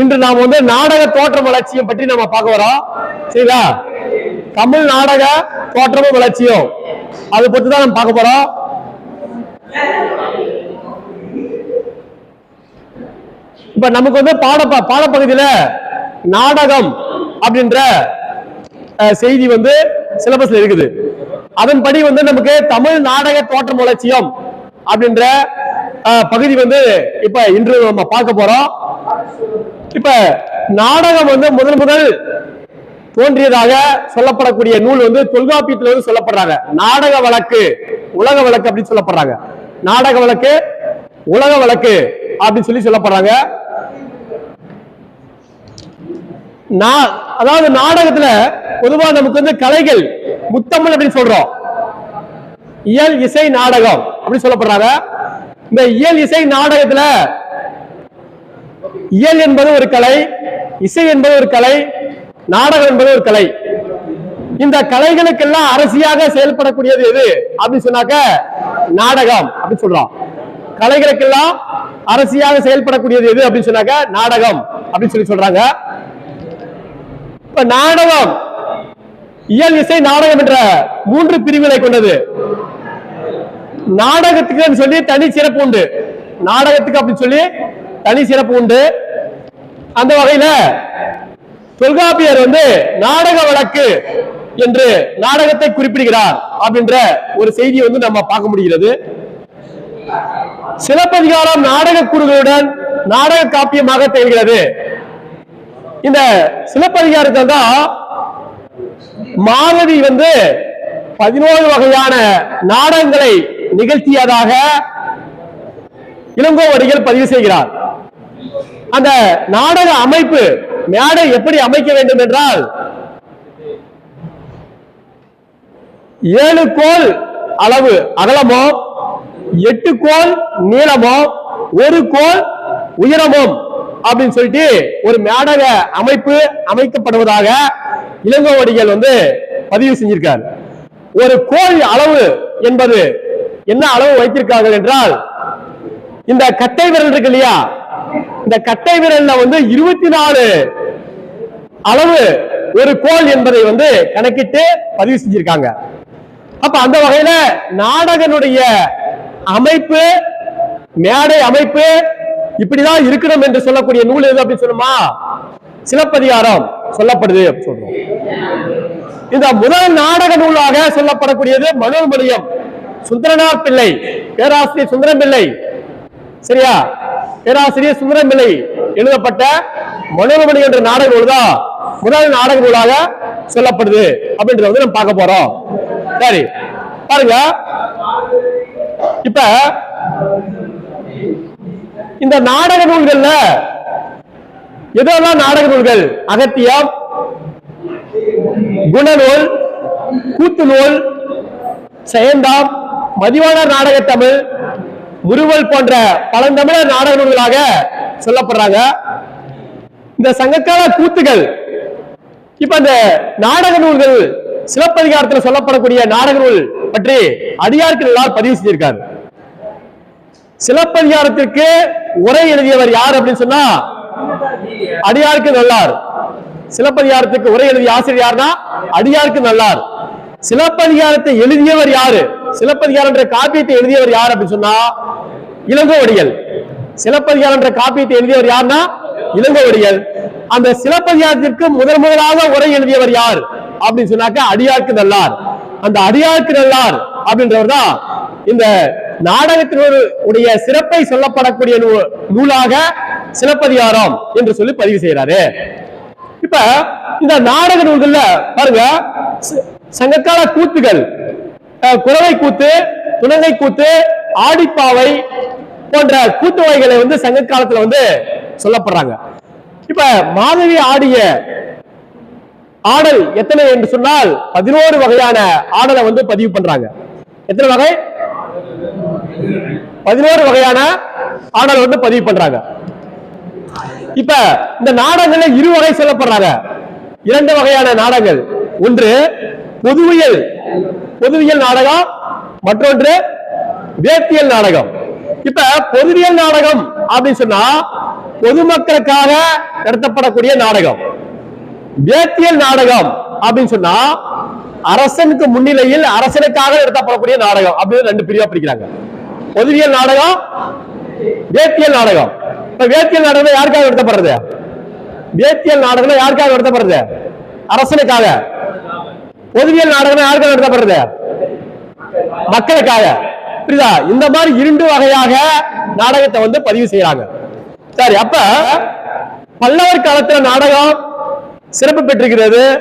இன்று நாம் வந்து நாடக தோற்றம் வளர்ச்சியை பற்றி நம்ம பார்க்க வரோம். சரிங்களா? தமிழ் நாடக தோற்றமும் வளர்ச்சியும். அதை பற்றி தான் நம்ம பார்க்க போறோம். இப்ப நமக்கு வந்து பாட பாடப்பகுதியில நாடகம் அப்படின்ற செய்தி வந்து சிலபஸ்ல இருக்குது. அதன்படி வந்து நமக்கு தமிழ் நாடக தோற்றம் வளர்ச்சியம் அப்படின்ற அஹ், பகுதி வந்து இப்ப இன்று நம்ம பார்க்க போறோம். இப்ப நாடகம் வந்து முதல் முதல் தோன்றியதாக சொல்லப்படக்கூடிய நூல் வந்து தொல்காப்பியத்துல வந்து சொல்லப்படுறாங்க. நாடக வழக்கு உலக வழக்கு அப்படின்னு சொல்லப்படுறாங்க. நாடக வழக்கு உலக வழக்கு அப்படின்னு சொல்லி சொல்லப்படுறாங்க. நா- அதாவது நாடகத்துல பொதுவா நமக்கு வந்து கலைகள் முத்தமிழ் அப்படின்னு சொல்றோம். இயல் இசை நாடகம் அப்படின்னு சொல்லப்படுறாங்க. இந்த இயல் இசை நாடகத்துல இயல் என்பது ஒரு கலை இசை என்பது ஒரு கலை நாடகம் என்பது ஒரு கலை. இந்த கலைகளுக்கெல்லாம் அரசியாக செயல்படக்கூடியது எது? அப்படின்னு சொன்னாக்க நாடகம் அப்படின்னு சொல்றோம். கலைகளுக்கெல்லாம் அரசியாக செயல்படக்கூடியது எது அப்படின்னு சொன்னாக்க நாடகம் அப்படின்னு சொல்லி சொல்றாங்க. இப்ப நாடகம் இயல் இசை நாடகம் என்ற மூன்று பிரிவுகளை கொண்டது. நாடகத்துக்கு சொல்லி தனி சிறப்பு உண்டு. நாடகத்துக்கு அப்படின்னு சொல்லி தனி சிறப்பு உண்டு. அந்த வகையில தொல்காப்பியர் வந்து நாடக வழக்கு என்று நாடகத்தை குறிப்பிடுகிறார் அப்படின்ற ஒரு செய்தியை வந்து நம்ம பார்க்க முடிகிறது. சிலப்பதிகாரம் நாடக கூறுகளுடன் நாடக காப்பியமாக தெரிகிறது இந்த சிலப்பதிகாரத்தில் தான் மாருதி வந்து பதினோரு வகையான நாடகங்களை நிகழ்த்தியதாக இளங்கோவடிகள் பதிவு செய்கிறார். அந்த நாடக அமைப்பு மேடை எப்படி அமைக்க வேண்டும் என்றால் ஏழு கோல் அளவு அகலமோ எட்டு கோல் நீளமோ ஒரு கோல் உயரமும் அப்படின்னு சொல்லிட்டு ஒரு நாடக அமைப்பு அமைக்கப்படுவதாக இளங்கோவடிகள் வந்து பதிவு செஞ்சிருக்கார். ஒரு கோல் அளவு என்பது என்ன அளவு வைத்திருக்கார்கள் என்றால் இந்த கட்டை விரல் இருக்கு இல்லையா? இந்த கட்டை விரல்ல வந்து இருபத்தி நாலு அளவு ஒரு கோல் என்பதை வந்து கணக்கிட்டு பதிவு செஞ்சிருக்காங்க. அப்ப அந்த வகையில நாடகனுடைய அமைப்பு மேடை அமைப்பு இப்படிதான் இருக்கணும் என்று சொல்லக்கூடிய நூல் எது அப்படின்னு சொல்லுமா? சிலப்பதிகாரம் சொல்லப்படுது சொல்றோம். இந்த முதல் நாடக நூலாக சொல்லப்படக்கூடியது மனோன்மணியம் சுந்தரனார் பிள்ளை பேராசிரியர் சுந்தரம் பிள்ளை சரியா? பேராசிரியர் சுந்தரம் பிள்ளை எழுதப்பட்ட மனோரமணி என்ற நாடக நூல் தான் முதல் நாடக நூலாக சொல்லப்படுது அப்படின்றத வந்து நம்ம பார்க்க போறோம். சரி பாருங்க. இப்ப இந்த நாடக நூல்கள்ல எதெல்லாம் நாடக நூல்கள்? அகத்தியம் குணநூல் கூத்து நூல் செயந்தாம் மதிவான நாடக தமிழ் முறுவல் போன்ற பழந்தமிழர் நாடக நூல்களாக சொல்லப்படுறாங்க. இந்த சங்ககால கூத்துகள் இப்ப இந்த நாடக நூல்கள் சிலப்பதிகாரத்தில் சொல்லப்படக்கூடிய நாடக நூல் பற்றி அடியாருக்கு எல்லாரும் பதிவு செஞ்சிருக்காரு. சிலப்பதிகாரத்திற்கு உரை எழுதியவர் யார் அப்படின்னு சொன்னா அடியாருக்கு நல்லார். சிலப்பதிகாரத்துக்கு உரை எழுதிய ஆசிரியர் யாருன்னா அடியாருக்கு நல்லார். சிலப்பதிகாரத்தை எழுதியவர் யாரு? சிலப்பதிகாரம் என்ற காப்பியத்தை எழுதியவர் யார் அப்படின்னு சொன்னா இளங்கோவடிகள் சிலப்பதிகாரம் என்ற காப்பியத்தை எழுதியவர் யாருன்னா இளங்கோவடிகள் அந்த சிலப்பதிகாரத்திற்கு முதல் முதலாக உரை எழுதியவர் யார்? அப்படின்னு சொன்னாக்க அடியாருக்கு நல்லார். அந்த அடியாருக்கு நல்லார் அப்படின்றவர் தான் இந்த நாடகத்தினுடைய சிறப்பை சொல்லப்படக்கூடிய நூ- நூலாக சிலப்பதிகாரம் என்று சொல்லி பதிவு செய்யறாரு இப்ப இந்த நாடக நூல்கள்ல பாருங்க ச- சங்ககால கூத்துகள் குறவை கூத்து துணங்கை கூத்து ஆடிப்பாவை போன்ற கூத்து வகைகளை வந்து சங்க காலத்துல வந்து சொல்லப்படுறாங்க. இப்ப மாதவி ஆடிய ஆடல் எத்தனை என்று சொன்னால் பதினோரு வகையான ஆடலை வந்து பதிவு பண்றாங்க. எத்தனை வகை? பதினோரு வகையான ஆடல் வந்து பதிவு பண்றாங்க. இப்ப இந்த நாடகங்கள்ல இரு வகை சொல்லப்படுறாங்க. இரண்டு வகையான நாடகங்கள். ஒன்று பொதுவியல் பொதுவியல் நாடகம் மற்றொன்று வேத்தியல் நாடகம். இப்ப பொதுவியல் நாடகம் அப்படின்னு சொன்னா பொதுமக்களுக்காக நடத்தப்படக்கூடிய நாடகம். வேத்தியல் நாடகம் அப்படின்னு சொன்னா அரசனுக்கு முன்னிலையில் அரசனுக்காக நடத்தப்படக்கூடிய நாடகம் அப்படின்னு ரெண்டு பிரிவா பிரிக்கிறாங்க. பொதுவியல் நாடகம் வேத்தியல் நாடகம். இப்ப வேத்தியல் நாடகம் யாருக்காக நடத்தப்படுறது? வேத்தியல் நாடகம் யாருக்காக நடத்தப்படுறது? அரசனுக்காக. பொதுவியல் நாடகம் யாருக்காக நடத்தப்படுறது? மக்களுக்காக. புரியுதா? இந்த மாதிரி இரண்டு வகையாக நாடகத்தை வந்து பதிவு செய்யறாங்க. சரி அப்ப பல்லவர் காலத்துல நாடகம் சிறப்பு பெற்றிருக்கிறது.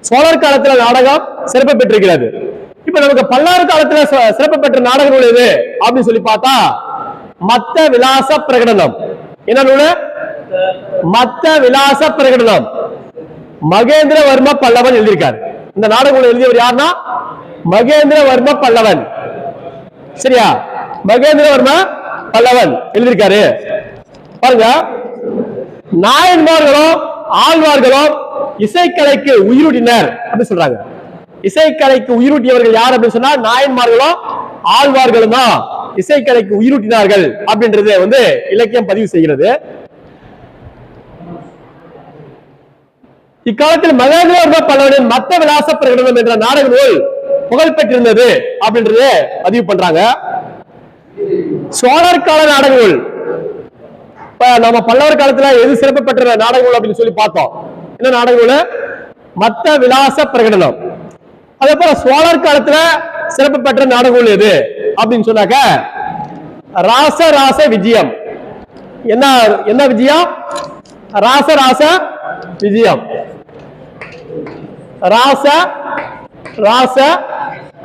சோழர் காலத்துல நாடகம் சிறப்பு பெற்றிருக்கிறது. இப்ப நமக்கு பல்லவர் காலத்துல ச- சிறப்பு பெற்ற நாடக நூல் எது? அப்படின்னு சொல்லி பார்த்தா மத்த விலாச பிரகடனம். என்ன நூலு மத்த விலாச பிரகடனம். மகேந்திரவர்ம பல்லவன் எழுதியிருக்காரு. இந்த நாடக எழுதியவர் யாருன்னா மகேந்திரவர்ம பல்லவன். சரியா? மகேந்திரவர்ம பல்லவன் எழுதியிருக்காரு. பாருங்க. நாயன்மார்களும் ஆழ்வார்களும் இசைக்கலைக்கு உயிரூட்டினர் அப்படின்னு சொல்றாங்க. இசைக்கலைக்கு உயிரூட்டியவர்கள் யார் அப்படின்னு சொன்னா நாயன்மார்களும் ஆழ்வார்களும் தான் இசைக்கலைக்கு உயிரூட்டினார்கள் அப்படின்றது வந்து இலக்கியம் பதிவு செய்கிறது. இக்காலத்தில் மகேந்திரவர்ம பல்லவனின் மத்த விலாச பிரகடனம் என்ற நாடக நூல் புகழ் பெற்றிருந்தது அப்படின்றது பதிவு பண்றாங்க. சோழர் கால நாடக நூல். நம்ம பல்லவர் காலத்துல எது சிறப்பு பெற்ற நாடக நூல் அப்படின்னு சொல்லி பார்த்தோம். என்ன நாடக நூல்? மத்த விலாச பிரகடனம் அதே போல சோழர் காலத்துல சிறப்பு பெற்ற நாடக நூல் எது அப்படின்னு சொன்னாக்க ராச ராச விஜயம். என்ன என்ன விஜயம்? ராச ராச விஜயம். ராச ராச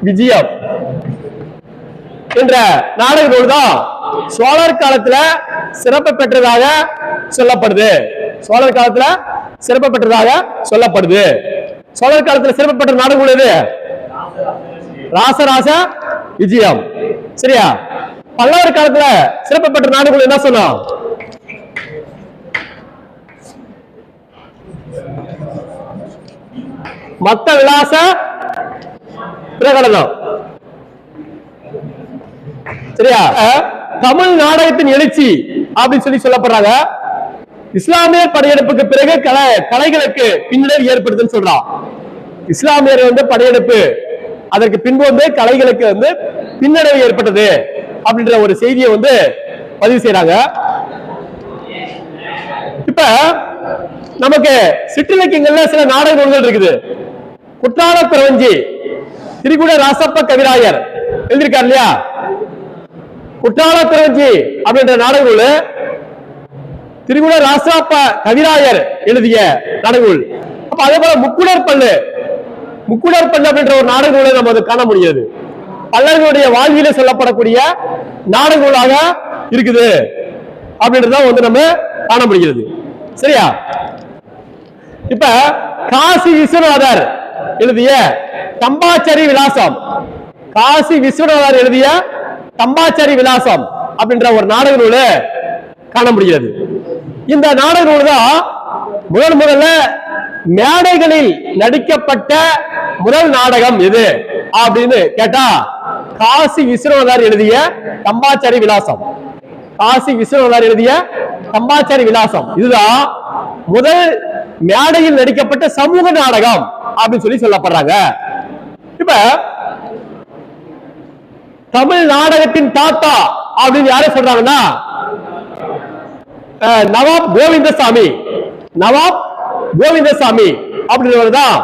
விஜயம் என்ற நாடக நூல் தான் சோழர் காலத்துல சிறப்பு பெற்றதாக சொல்லப்படுது. சோழர் காலத்துல சிறப்பு பெற்றதாக சொல்லப்படுது. சோழர் காலத்துல சிறப்பு பெற்ற நாடக நூல் எது? ராசராச விஜயம். சரியா? பல்லவர் காலத்துல சிறப்பு பெற்ற நாடக நூல் என்ன சொன்னோம்? மத்த விலாச பிரகடனம். சரியா? அஹ், தமிழ் நாடகத்தின் எழுச்சி அப்படின்னு சொல்லி சொல்லப்படுறாங்க. இஸ்லாமியர் படையெடுப்புக்கு பிறகு கலை கலைகளுக்கு பின்னடைவு ஏற்படுதுன்னு சொல்றான். இஸ்லாமியர் வந்து படையெடுப்பு அதற்கு பின்பு வந்து கலைகளுக்கு வந்து பின்னடைவு ஏற்பட்டது அப்படின்ற ஒரு செய்தியை வந்து பதிவு செய்யறாங்க இப்ப நமக்கு சிற்றிலக்கியங்கள்ல சில நாடக நூல்கள் இருக்குது. குற்றால பிரவஞ்சி திரிகுட ராசப்ப கவிராயர். எழுதியிருக்கார் இல்லையா? குற்றால பிரவஞ்சி அப்படின்ற நாடக நூல் திரிகுட ராசாப்ப கவிராயர் எழுதிய நாடக நூல் அப்ப அதே போல முக்குடர் பல்லு முக்குடர் பல்லு அப்படின்ற ஒரு நாடக நூலை நம்ம அதை காண முடியாது பல்லர்களுடைய வாழ்வியல சொல்லப்படக்கூடிய நாடக நூலாக இருக்குது அப்படின்றத வந்து நம்ம காண முடிகிறது. சரியா? இப்ப காசி விஸ்வநாதர் எழுதிய தம்பாச்சரி விலாசம். காசி விஸ்வநாதர் எழுதிய தம்பாச்சரி விலாசம் அப்படின்ற ஒரு நாடக நூலு காண முடிகிறது. இந்த நாடக நூல் தான் முதல் முதல்ல மேடைகளில் நடிக்கப்பட்ட முதல் நாடகம் எது அப்படின்னு கேட்டா காசி விஸ்வநாதர் எழுதிய தம்பாச்சரி விலாசம். காசி விஸ்வநாதர் எழுதிய தம்பாச்சாரி விலாசம். இதுதான் முதல் மேடையில் நடிக்கப்பட்ட சமூக நாடகம். அப்படின்னு சொல்லி சொல்லப்படுறாங்க. இப்ப தமிழ் நாடகத்தின் தாத்தா அப்படின்னு யாரை சொல்றாங்கன்னா நவாப் கோவிந்தசாமி. நவாப் கோவிந்தசாமி அப்படின்றவர் தான்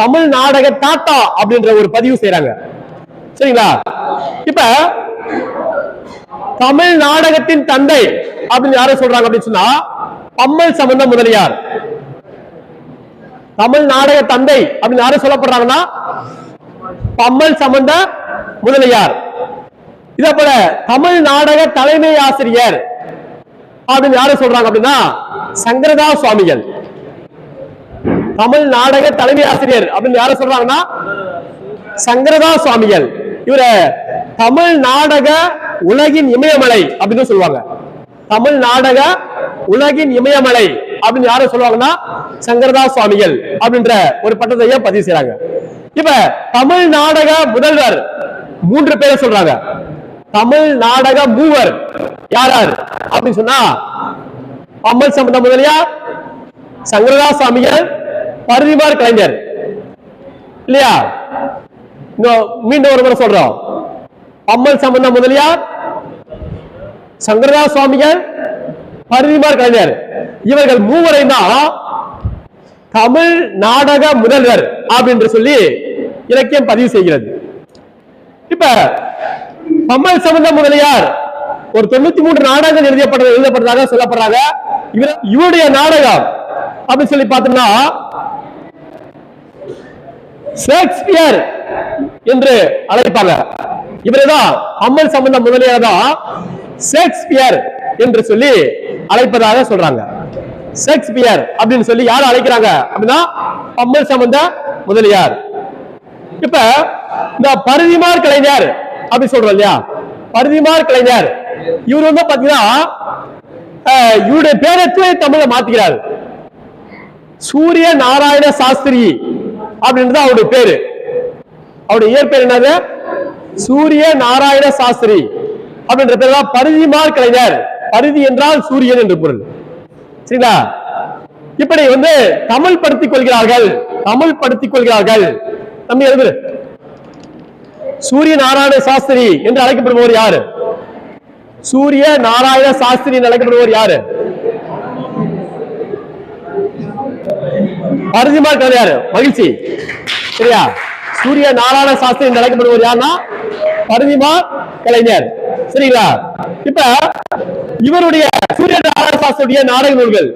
தமிழ் நாடக தாத்தா அப்படின்ற ஒரு பதிவு செய்யறாங்க சரிங்களா? இப்ப தமிழ் நாடகத்தின் தந்தை அப்படின்னு யாரை சொல்றாங்க அப்படின்னு சொன்னா பம்மல் சம்பந்த முதலியார். தமிழ் நாடக தந்தை அப்படின்னு யாரும் சொல்லப்படுறாங்கன்னா? பம்மல் சம்பந்த முதலியார். இதே போல தமிழ் நாடக தலைமை ஆசிரியர் அப்படின்னு யாரும் சொல்றாங்க அப்படின்னா? சங்கரதா சுவாமிகள். தமிழ் நாடக தலைமை ஆசிரியர் அப்படின்னு யாரும் சொல்றாங்கன்னா? சங்கரதா சுவாமிகள். இவர தமிழ் நாடக உலகின் இமயமலை அப்படின்னு சொல்லுவாங்க. தமிழ் நாடக உலகின் இமயமலை அப்படின்னு யாரும் சொல்லுவாங்கன்னா? சங்கரதா சுவாமிகள் அப்படின்ற ஒரு பட்டத்தையே பதிவு செய்யறாங்க இப்ப தமிழ் நாடக முதல்வர் மூன்று பேரை சொல்றாங்க. தமிழ் நாடக மூவர் யார் யார் அப்படின்னு சொன்னா அம்மல் சம்பந்த முதலியா சங்கரதா சுவாமிகள் பருதிமார் கலைஞர். இல்லையா? மீண்டும் ஒரு முறை சொல்றோம். அம்மல் சம்பந்த முதலியார் சங்கரதா சுவாமிகள் பருதிமார் கலைஞர். இவர்கள் மூவரை தான் தமிழ் நாடக முதல்வர் அப்படின்னு சொல்லி இலக்கியம் பதிவு செய்கிறது. இப்ப பம்மல் சம்பந்த முதலியார் ஒரு தொண்ணூத்தி மூன்று நாடகங்கள் எழுதப்பட்டது எழுதப்பட்டதாக சொல்லப்படுறாங்க. இவர் இவருடைய நாடகம் அப்படின்னு சொல்லி பார்த்தோம்னா ஷேக்ஸ்பியர் என்று அழைப்பாங்க. இவரைதான் அம்மல் சம்பந்த முதலியார் தான் ஷேக்ஸ்பியர் என்று சொல்லி அழைப்பதாக சொல்றாங்க. ஷேக்ஸ்பியர் அப்படின்னு சொல்லி யார் அழைக்கிறாங்க? அப்படின்னா அம்மல் சம்பந்த முதலியார். இப்ப இந்த பருதிமார் கலைஞர் அப்படி சொல்றோம் இல்லையா? பருதிமார் கலைஞர். இவர் வந்து பாத்தீங்கன்னா இவருடைய பேரத்தை தமிழை தமிழ மாத்திக்கிறார். சூரிய நாராயண சாஸ்திரி அப்படின்றது அவருடைய பேரு. அவருடைய இயற்பெயர் என்னது? சூரிய நாராயண சாஸ்திரி அப்படின்ற பேர் தான் பருதிமார் கலைஞர். பருதி என்றால் சூரியன் என்று பொருள். சரிங்களா? இப்படி வந்து தமிழ் படுத்திக் கொள்கிறார்கள். தமிழ் படுத்திக் கொள்கிறார்கள். தம்பி எழுது. சூரிய நாராயண சாஸ்திரி என்று அழைக்கப்படுபவர் யாரு? சூரிய நாராயண சாஸ்திரி என்று அழைக்கப்படுபவர் யாரு? பரிதிமார் கலைஞர் மகிழ்ச்சி. சரியா? சூரிய நாராயண சாஸ்திரி என்று அழைக்கப்படுபவர் யாருன்னா பரிதிமார் கலைஞர். சரிங்களா? இப்ப இவருடைய சூரிய நாராயண நாடக நூல்கள்.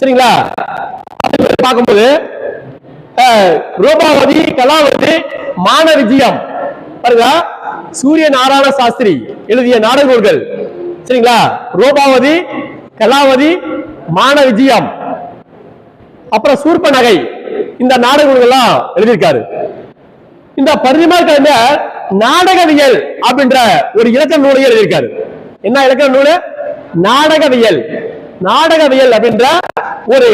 சரிங்களா? பார்க்கும்போது ரூபாவதி கலாவதி மான விஜயம் பாருங்க சூரிய நாராயண சாஸ்திரி எழுதிய நாடக நூல்கள். சரிங்களா? ரூபாவதி கலாவதி மான விஜயம் அப்புறம் சூர்ப நகை. இந்த நாடக நூல்கள்லாம் எழுதியிருக்காரு. இந்த பரிதிமார் கலைஞர் நாடகவியல் அப்படின்ற ஒரு இலக்கண நூலையும் எழுதியிருக்காரு. என்ன இலக்கண நூலு? நாடகவியல். நாடகவியல் அப்படின்ற ஒரு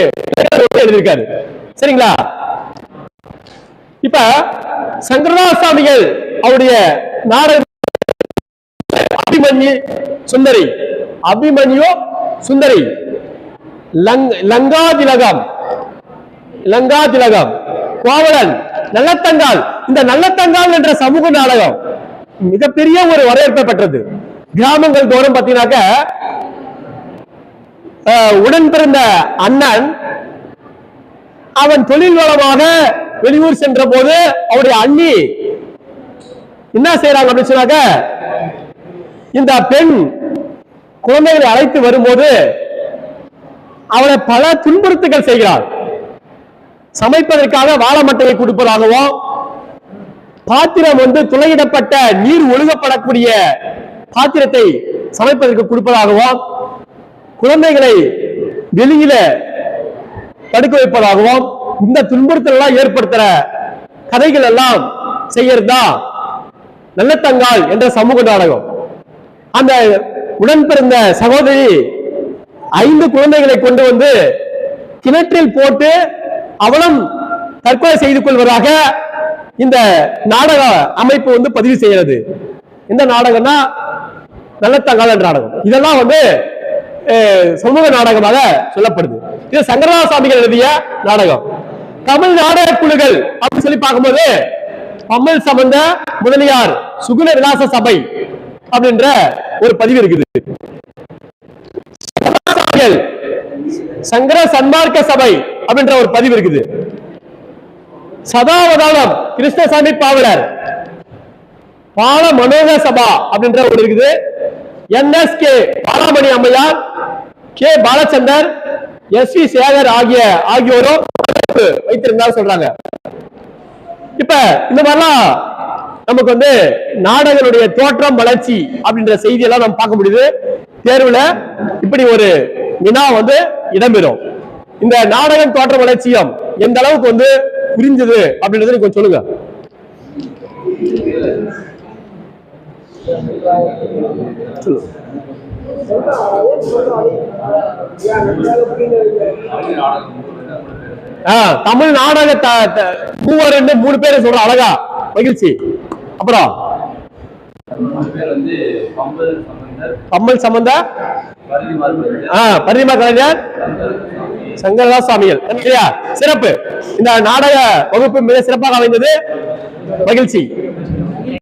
எழுதியிருக்காரு. சரிங்களா? இப்ப சங்கரதாசாமிகள் அவருடைய நாடக அபிமன்யு சுந்தரி. அபிமன்யு சுந்தரி. லங்கா திலகம் லங்கா திலகம் கோவலன் நல்லத்தங்கால். இந்த நல்லத்தங்கால் என்ற சமூக நாடகம் மிகப்பெரிய ஒரு வரவேற்பை பெற்றது. கிராமங்கள் தோறும் பார்த்தீங்கன்னாக்க அஹ், உடன் பிறந்த அண்ணன் அவன் தொழில் வளமாக வெளியூர் சென்ற போது அவருடைய அண்ணி என்ன செய்யறாங்க அப்படின்னு சொன்னாக்க இந்த பெண் குழந்தைகளை அழைத்து வரும்போது அவளை பல துன்புறுத்துகள் செய்கிறாள். சமைப்பதற்காக வாழைமட்டையை கொடுப்பதாகவும் பாத்திரம் வந்து துளையிடப்பட்ட நீர் ஒழுகப்படக்கூடிய பாத்திரத்தை சமைப்பதற்கு கொடுப்பதாகவும் குழந்தைகளை வெளியில தடுக்க வைப்பதாகவும் இந்த துன்புறுத்தல் எல்லாம் ஏற்படுத்துற கதைகள் எல்லாம் செய்யறதா? நல்லத்தங்கால் என்ற சமூக நாடகம். அந்த உடன் பிறந்த சகோதரி ஐந்து குழந்தைகளை கொண்டு வந்து கிணற்றில் போட்டு அவளும் தற்கொலை செய்து கொள்வதாக இந்த நாடக அமைப்பு வந்து பதிவு செய்கிறது. இந்த நாடகம்னா நல்லத்தங்கால் என்ற நாடகம். இதெல்லாம் வந்து அஹ், சமூக நாடகமாக சொல்லப்படுது. இது சங்கரதாசாமிகள் எழுதிய நாடகம். தமிழ் நாடக குழுக்கள் அப்படின்னு சொல்லி பார்க்கும்போது பம்மல் சம்பந்த முதலியார் சுகுண விலாச சபை அப்படின்ற ஒரு பதிவு இருக்குது. சங்கர சன்மார்க்க சபை அப்படின்ற ஒரு பதிவு இருக்குது. சதாவதானம் கிருஷ்ணசாமி பாவலர் பால மனோக சபா அப்படின்ற ஒரு இருக்குது. என்எஸ்கே பாலாமணி அம்மையார் K Balachander S V Sekhar ஆகிய ஆகியோரும் வைத்திருந்தா சொல்றாங்க. இப்ப இந்த மாதிரிலாம் நமக்கு வந்து நாடகனுடைய தோற்றம் வளர்ச்சி அப்படின்ற செய்தி எல்லாம் நம்ம பார்க்க முடியுது. தேர்வுல இப்படி ஒரு வினா வந்து இடம்பெறும். இந்த நாடகம் தோற்ற வளர்ச்சியம் எந்த அளவுக்கு வந்து புரிஞ்சது அப்படின்றத கொஞ்சம் சொல்லுங்க. தமிழ் நாடக த- மூவர் ரெண்டு மூணு பேரை சொல்ற அழகா மகிழ்ச்சி. அப்புறம்? பம்பல் கம்மல் சம்பந்த ஆ, பரிதிமா கலைஞர் சங்கரதாஸ் சுவாமிகள் சரியா சிறப்பு. இந்த நாடக வகுப்பு மிக சிறப்பாக அமைந்தது. மகிழ்ச்சி.